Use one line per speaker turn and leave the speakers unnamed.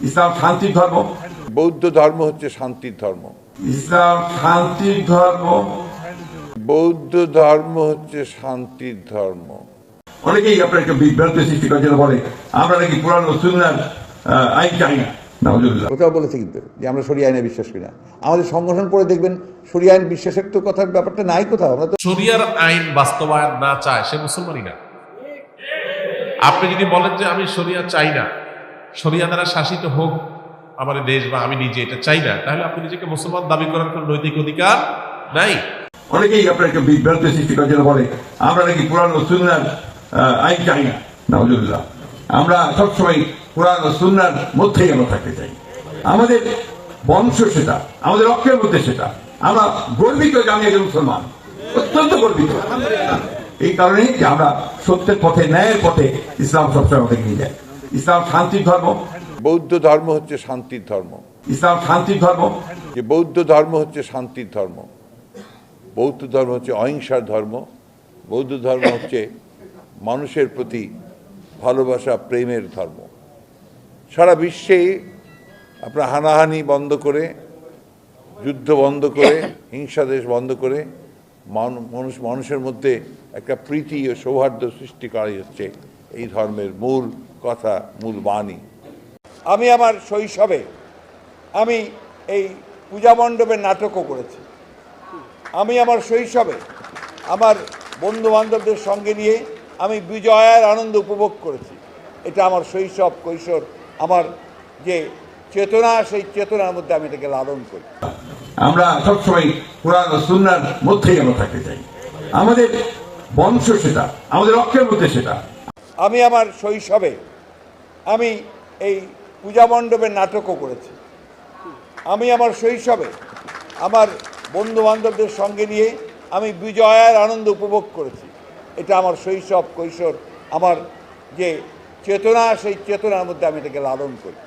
ইসলাম শান্তির ধর্ম?
বৌদ্ধ ধর্ম হচ্ছে শান্তির ধর্ম।
ইসলাম শান্তির ধর্ম?
বৌদ্ধ ধর্ম হচ্ছে শান্তির ধর্ম।
অনেকেই আপনাকে বিভ্রান্ত সৃষ্টি করার বলে আমরা নাকি পুরানো সুন্নার আহ, আইন চাই না।
বলেছে কিন্তু যে আমরা সরিয়ে আইনে বিশ্বাস করি না। আমাদের সংগঠন পড়ে দেখবেন সরিয়ে আইন বিশ্বাসের তো কথার ব্যাপারটা নাই কোথাও। আমরা তো
শরিয়ার আইন বাস্তবায়ন না চায় সে মুসলমানই না। আপনি যদি বলেন যে আমি শরিয়া চাই না শরিয়া দ্বারা শাসিত হোক আমার দেশ বা আমি নিজে এটা চাই না। তাহলে আপনি নিজেকে মুসলমান দাবি করার কোন নৈতিক অধিকার নাই।
অনেকেই আপনাকে বিভ্রান্ত সৃষ্টি করার জন্য বলে আমরা নাকি পুরানো সুন্নার আহ, আইন চাই না। নাউজুবিল্লাহ। আমরা সবসময় পুরানো সুন্নার মধ্যেই আমরা থাকতে চাই। আমাদের বংশ সেটা আমাদের রক্তের মধ্যে সেটা। আমরা গর্বিত যে আমি একজন মুসলমান অত্যন্ত গর্বিত। এই কারণেই যে আমরা সত্যের পথে ন্যায়ের পথে ইসলাম সবসময় আমাদের নিয়ে যায়। ইসলাম শান্তির ধর্ম?
বৌদ্ধ ধর্ম হচ্ছে শান্তির ধর্ম।
ইসলাম শান্তির ধর্ম?
যে বৌদ্ধ ধর্ম হচ্ছে শান্তির ধর্ম। বৌদ্ধ ধর্ম হচ্ছে অহিংসার ধর্ম। বৌদ্ধ ধর্ম হচ্ছে মানুষের প্রতি ভালোবাসা প্রেমের ধর্ম। সারা বিশ্বে আপনার হানাহানি বন্ধ করে যুদ্ধ বন্ধ করে হিংসাদেশ বন্ধ করে মানুষ মানুষের মধ্যে একটা প্রীতি ও সৌহার্দ্য সৃষ্টি করাই হচ্ছে। এই ধর্মের মূল কথা, মূল বাণী।
আমি আমার শৈশবে আমি এই পূজা মণ্ডপের নাটকও করেছি। আমি আমার শৈশবে আমার বন্ধু বান্ধবদের সঙ্গে নিয়ে আমি বিজয়ার আনন্দ উপভোগ করেছি। এটা আমার শৈশব, কৈশোর, আমার যে চেতনা, সেই চেতনার মধ্যে আমি এটাকে লালন করি।
আমরা সবসময় পুরানো সুন্নার মধ্যেই আমরা থাকতে চাই। আমাদের বংশ সেটা, আমাদের রক্তের মধ্যে সেটা।
আমি আমার শৈশবে আমি এই পূজা মণ্ডপের নাটকও করেছি। আমি আমার শৈশবে আমার বন্ধু বান্ধবদের সঙ্গে নিয়ে আমি বিজয়ার আনন্দ উপভোগ করেছি। এটা আমার শৈশব, কৈশোর, আমার যে চেতনা, সেই চেতনার মধ্যে আমি এটাকে লালন করি।